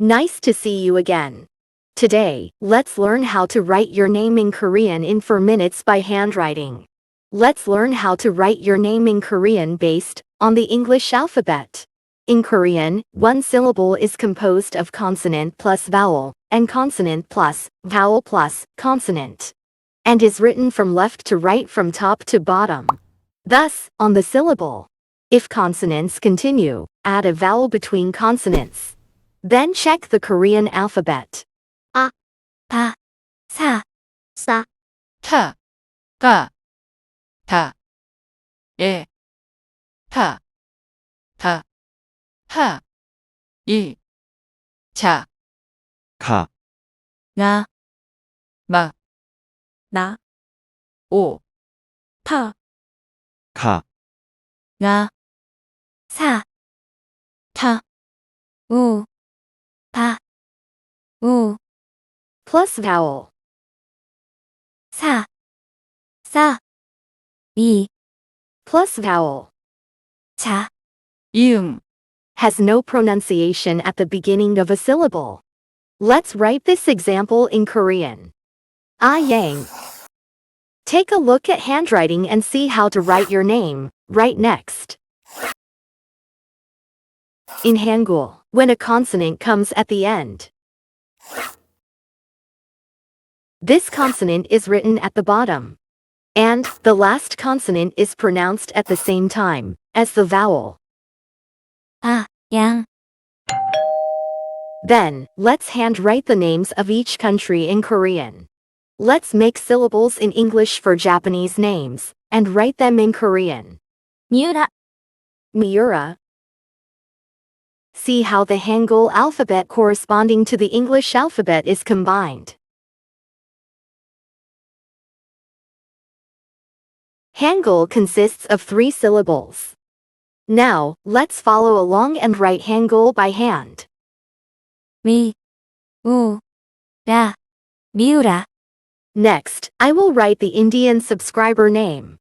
Nice to see you again. Today, let's learn how to write your name in Korean in 4 minutes by handwriting. Let's learn how to write your name in Korean based on the English alphabet. In Korean, one syllable is composed of consonant plus vowel, and consonant plus vowel plus consonant, and is written from left to right from top to bottom. Thus, on the syllable, if consonants continue, add a vowel between consonants. Then check the Korean alphabet. A, pa, sa, sa, ta, ga, ta, e, ta, ta, ha, i, cha, ka, na, ma, na, o, pa, ka, na, sa, ta, u pa, u, plus vowel. sa, sa, e, plus vowel. cha, um, has no pronunciation at the beginning of a syllable. Let's write this example in Korean. Ah Yang. Take a look at handwriting and see how to write your name, right next. In Hangul, when a consonant comes at the end, this consonant is written at the bottom. And the last consonant is pronounced at the same time as the vowel. Ah, yeah. Then, let's handwrite the names of each country in Korean. Let's make syllables in English for Japanese names and write them in Korean. Miura. Miura, see how the Hangul alphabet corresponding to the English alphabet is combined. Hangul consists of three syllables. Now, let's follow along and write Hangul by hand. Mi, u, ra, miura. Next, I will write the Indian subscriber name.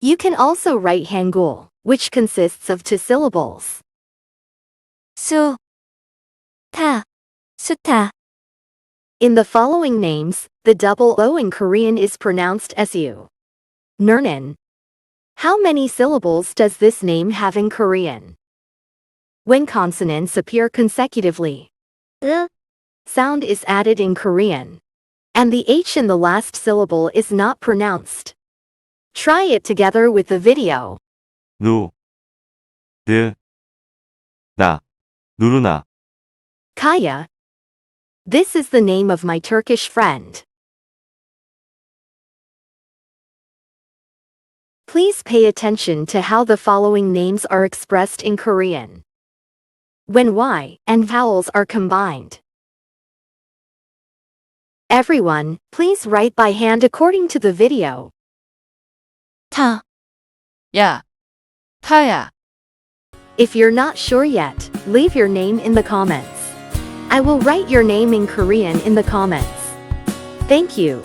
You can also write Hangul, which consists of two syllables. 수, 타, 수타, In the following names, the double O in Korean is pronounced as U. Nernan. How many syllables does this name have in Korean? When consonants appear consecutively, 으, sound is added in Korean. And the H in the last syllable is not pronounced. Try it together with the video. 누, 드, 나, 누르나, Kaya. This is the name of my Turkish friend. Please pay attention to how the following names are expressed in Korean. When Y and vowels are combined. Everyone, please write by hand according to the video. 타, 야, 타야. If you're not sure yet, leave your name in the comments. I will write your name in Korean in the comments. Thank you.